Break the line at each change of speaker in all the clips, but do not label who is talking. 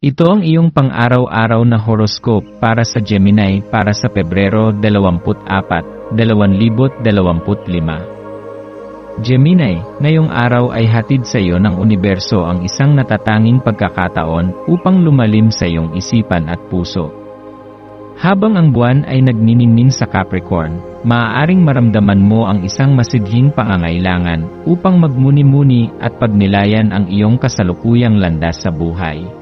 Ito ang iyong pang-araw-araw na horoscope para sa Gemini para sa Pebrero 24, 2025. Gemini, ngayong araw ay hatid sa iyo ng universo ang isang natatanging pagkakataon upang lumalim sa iyong isipan at puso. Habang ang buwan ay nagniningning sa Capricorn, maaaring maramdaman mo ang isang masidhing pangangailangan upang magmuni-muni at pagnilayan ang iyong kasalukuyang landas sa buhay.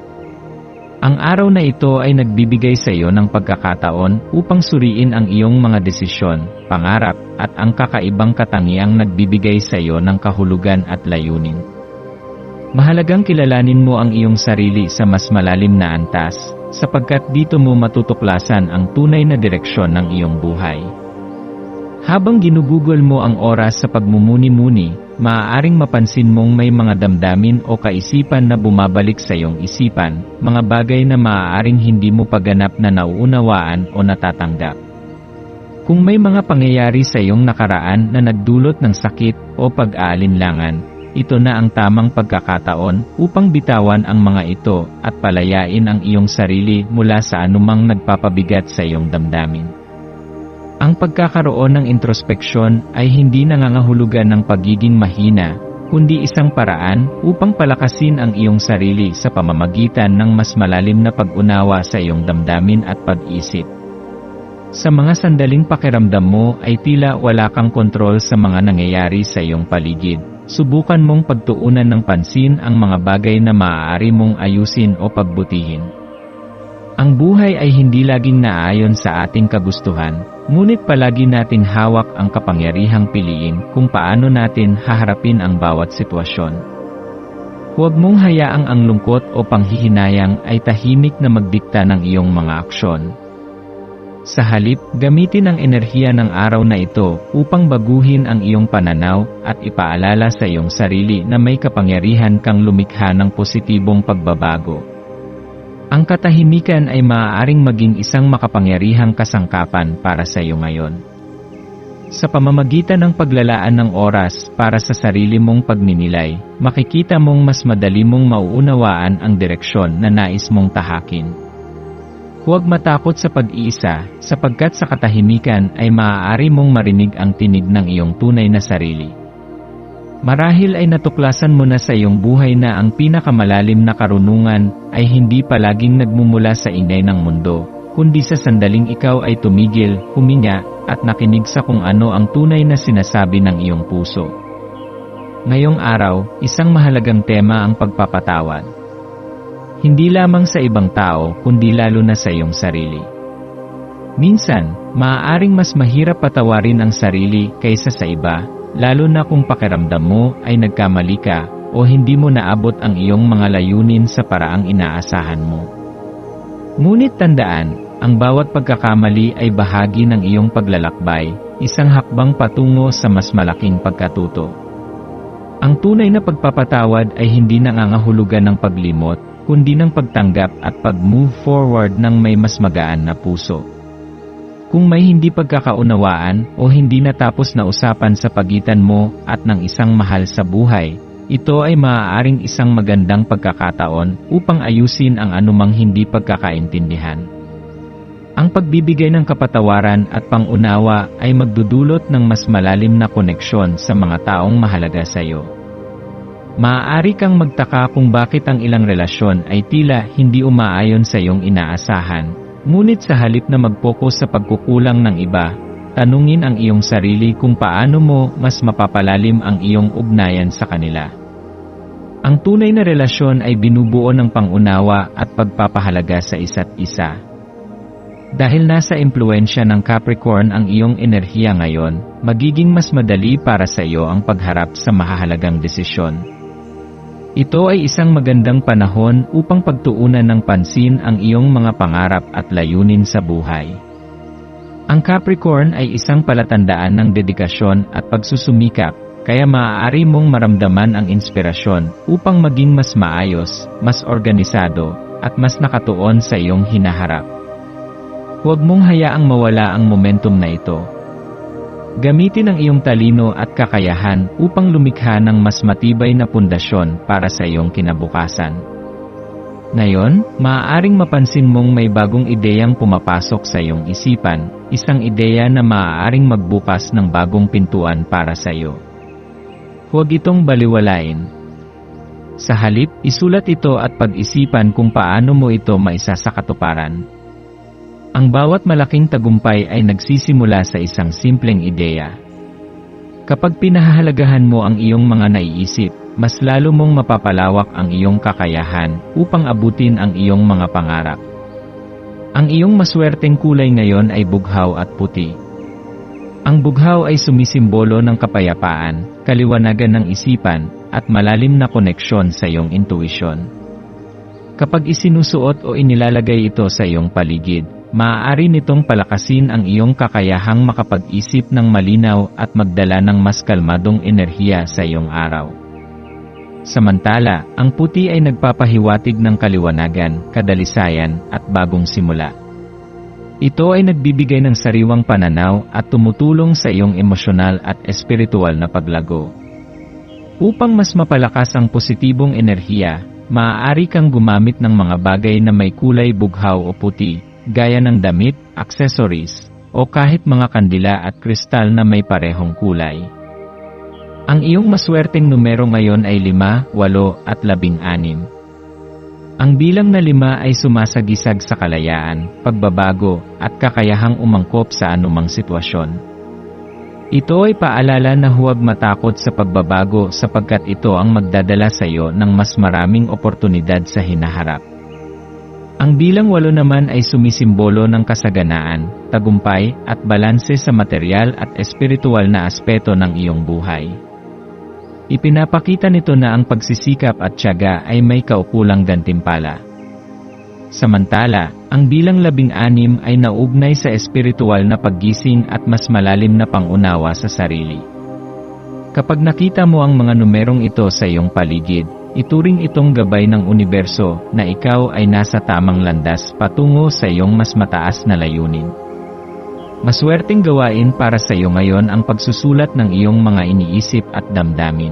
Ang araw na ito ay nagbibigay sa iyo ng pagkakataon upang suriin ang iyong mga desisyon, pangarap, at ang kakaibang katangiang nagbibigay sa iyo ng kahulugan at layunin. Mahalagang kilalanin mo ang iyong sarili sa mas malalim na antas, sapagkat dito mo matutuklasan ang tunay na direksyon ng iyong buhay. Habang ginugugol mo ang oras sa pagmumuni-muni, maaaring mapansin mong may mga damdamin o kaisipan na bumabalik sa iyong isipan, mga bagay na maaaring hindi mo paganap na nauunawaan o natatanggap. Kung may mga pangyayari sa iyong nakaraan na nagdulot ng sakit o pag-aalinlangan, ito na ang tamang pagkakataon upang bitawan ang mga ito at palayain ang iyong sarili mula sa anumang nagpapabigat sa iyong damdamin. Ang pagkakaroon ng introspeksyon ay hindi nangangahulugan ng pagiging mahina, kundi isang paraan upang palakasin ang iyong sarili sa pamamagitan ng mas malalim na pag-unawa sa iyong damdamin at pag-isip. Sa mga sandaling pakiramdam mo ay tila wala kang kontrol sa mga nangyayari sa iyong paligid. Subukan mong pagtuunan ng pansin ang mga bagay na maaari mong ayusin o pagbutihin. Ang buhay ay hindi laging naayon sa ating kagustuhan, ngunit palagi nating hawak ang kapangyarihang piliin kung paano natin haharapin ang bawat sitwasyon. Huwag mong hayaang ang lungkot o panghihinayang ay tahimik na magdikta ng iyong mga aksyon. Sa halip, gamitin ang enerhiya ng araw na ito upang baguhin ang iyong pananaw at ipaalala sa iyong sarili na may kapangyarihan kang lumikha ng positibong pagbabago. Ang katahimikan ay maaaring maging isang makapangyarihang kasangkapan para sa iyo ngayon. Sa pamamagitan ng paglalaan ng oras para sa sarili mong pagninilay, makikita mong mas madali mong mauunawaan ang direksyon na nais mong tahakin. Huwag matakot sa pag-iisa, sapagkat sa katahimikan ay maaari mong marinig ang tinig ng iyong tunay na sarili. Marahil ay natuklasan mo na sa iyong buhay na ang pinakamalalim na karunungan ay hindi palaging nagmumula sa ingay ng mundo, kundi sa sandaling ikaw ay tumigil, huminga, at nakinig sa kung ano ang tunay na sinasabi ng iyong puso. Ngayong araw, isang mahalagang tema ang pagpapatawad. Hindi lamang sa ibang tao, kundi lalo na sa iyong sarili. Minsan, maaaring mas mahirap patawarin ang sarili kaysa sa iba, lalo na kung pakiramdam mo ay nagkamali ka o hindi mo naabot ang iyong mga layunin sa paraang inaasahan mo. Ngunit tandaan, ang bawat pagkakamali ay bahagi ng iyong paglalakbay, isang hakbang patungo sa mas malaking pagkatuto. Ang tunay na pagpapatawad ay hindi nangangahulugan ng paglimot, kundi ng pagtanggap at pag-move forward ng may mas magaan na puso. Kung may hindi pagkakaunawaan o hindi natapos na usapan sa pagitan mo at ng isang mahal sa buhay, ito ay maaaring isang magandang pagkakataon upang ayusin ang anumang hindi pagkakaintindihan. Ang pagbibigay ng kapatawaran at pangunawa ay magdudulot ng mas malalim na koneksyon sa mga taong mahalaga sa iyo. Maaari kang magtaka kung bakit ang ilang relasyon ay tila hindi umaayon sa iyong inaasahan, Ngunit sa halip na mag-focus sa pagkukulang ng iba, tanungin ang iyong sarili kung paano mo mas mapapalalim ang iyong ugnayan sa kanila. Ang tunay na relasyon ay binubuo ng pangunawa at pagpapahalaga sa isa't isa. Dahil nasa impluensya ng Capricorn ang iyong enerhiya ngayon, magiging mas madali para sa iyo ang pagharap sa mahahalagang desisyon. Ito ay isang magandang panahon upang pagtuunan ng pansin ang iyong mga pangarap at layunin sa buhay. Ang Capricorn ay isang palatandaan ng dedikasyon at pagsusumikap, kaya maaari mong maramdaman ang inspirasyon upang maging mas maayos, mas organisado, at mas nakatuon sa iyong hinaharap. Huwag mong hayaang mawala ang momentum na ito. Gamitin ang iyong talino at kakayahan upang lumikha ng mas matibay na pundasyon para sa iyong kinabukasan. Ngayon, maaaring mapansin mong may bagong ideyang pumapasok sa iyong isipan, isang ideya na maaaring magbukas ng bagong pintuan para sa iyo. Huwag itong baliwalain. Sa halip, isulat ito at pag-isipan kung paano mo ito maisa sa katuparan. Ang bawat malaking tagumpay ay nagsisimula sa isang simpleng ideya. Kapag pinahahalagahan mo ang iyong mga naiisip, mas lalo mong mapapalawak ang iyong kakayahan upang abutin ang iyong mga pangarap. Ang iyong maswerteng kulay ngayon ay bughaw at puti. Ang bughaw ay sumisimbolo ng kapayapaan, kaliwanagan ng isipan, at malalim na koneksyon sa iyong intuisyon. Kapag isinusuot o inilalagay ito sa iyong paligid, maaari nitong palakasin ang iyong kakayahang makapag-isip ng malinaw at magdala ng mas kalmadong enerhiya sa iyong araw. Samantala, ang puti ay nagpapahiwatig ng kaliwanagan, kadalisayan, at bagong simula. Ito ay nagbibigay ng sariwang pananaw at tumutulong sa iyong emosyonal at espiritual na paglago. Upang mas mapalakas ang positibong enerhiya, maaari kang gumamit ng mga bagay na may kulay bughaw o puti, gaya ng damit, accessories, o kahit mga kandila at kristal na may parehong kulay. Ang iyong maswerteng numero ngayon ay 5, 8 at 16. Ang bilang na lima ay sumasagisag sa kalayaan, pagbabago, at kakayahang umangkop sa anumang sitwasyon. Ito ay paalala na huwag matakot sa pagbabago sapagkat ito ang magdadala sa iyo ng mas maraming oportunidad sa hinaharap. Ang bilang walo naman ay sumisimbolo ng kasaganaan, tagumpay, at balanse sa material at espiritual na aspeto ng iyong buhay. Ipinapakita nito na ang pagsisikap at tiyaga ay may kaukulang gantimpala. Samantala, ang bilang labing-anim ay naugnay sa espiritual na paggising at mas malalim na pangunawa sa sarili. Kapag nakita mo ang mga numerong ito sa iyong paligid, ituring itong gabay ng universo na ikaw ay nasa tamang landas patungo sa iyong mas mataas na layunin. Maswerteng gawain para sa iyo ngayon ang pagsusulat ng iyong mga iniisip at damdamin.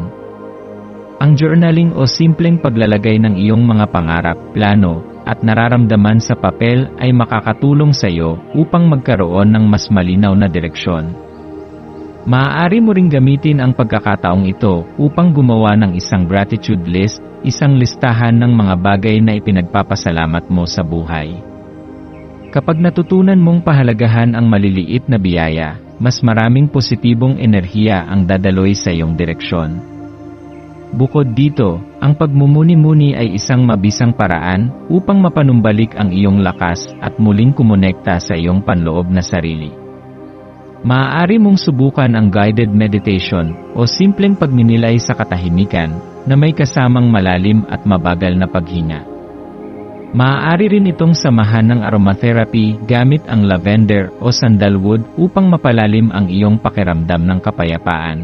Ang journaling o simpleng paglalagay ng iyong mga pangarap, plano, at nararamdaman sa papel ay makakatulong sa iyo upang magkaroon ng mas malinaw na direksyon. Maaari mo ring gamitin ang pagkakataong ito upang gumawa ng isang gratitude list, isang listahan ng mga bagay na ipinagpapasalamat mo sa buhay. Kapag natutunan mong pahalagahan ang maliliit na biyaya, mas maraming positibong enerhiya ang dadaloy sa iyong direksyon. Bukod dito, ang pagmumuni-muni ay isang mabisang paraan upang mapanumbalik ang iyong lakas at muling kumonekta sa iyong panloob na sarili. Maaari mong subukan ang guided meditation o simpleng pagninilay sa katahimikan na may kasamang malalim at mabagal na paghinga. Maaari rin itong samahan ng aromatherapy gamit ang lavender o sandalwood upang mapalalim ang iyong pakiramdam ng kapayapaan.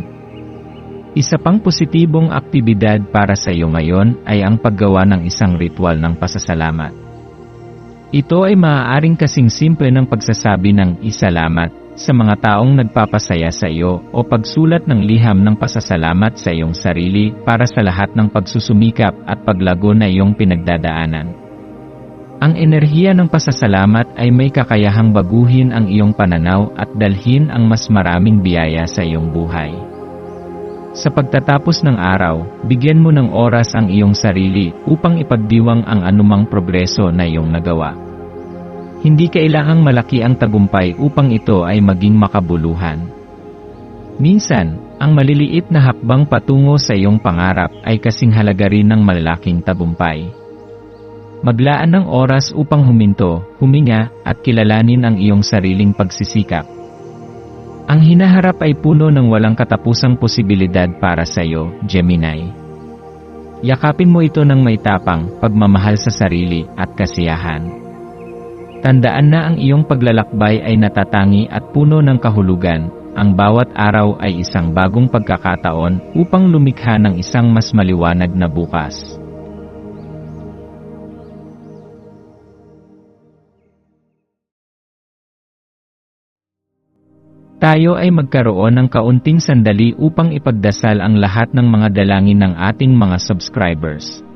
Isa pang positibong aktibidad para sa iyo ngayon ay ang paggawa ng isang ritual ng pasasalamat. Ito ay maaaring kasing simple ng pagsasabi ng isalamat sa mga taong nagpapasaya sa iyo o pagsulat ng liham ng pasasalamat sa iyong sarili para sa lahat ng pagsusumikap at paglago na iyong pinagdadaanan. Ang enerhiya ng pasasalamat ay may kakayahang baguhin ang iyong pananaw at dalhin ang mas maraming biyaya sa iyong buhay. Sa pagtatapos ng araw, bigyan mo ng oras ang iyong sarili upang ipagdiwang ang anumang progreso na iyong nagawa. Hindi kailangang malaki ang tagumpay upang ito ay maging makabuluhan. Minsan, ang maliliit na hakbang patungo sa iyong pangarap ay kasing halaga rin ng malalaking tagumpay. Maglaan ng oras upang huminto, huminga, at kilalanin ang iyong sariling pagsisikap. Ang hinaharap ay puno ng walang katapusang posibilidad para sa iyo, Gemini. Yakapin mo ito ng may tapang, pagmamahal sa sarili, at kasiyahan. Tandaan na ang iyong paglalakbay ay natatangi at puno ng kahulugan, ang bawat araw ay isang bagong pagkakataon upang lumikha ng isang mas maliwanag na bukas. Tayo ay magkaroon ng kaunting sandali upang ipagdasal ang lahat ng mga dalangin ng ating mga subscribers,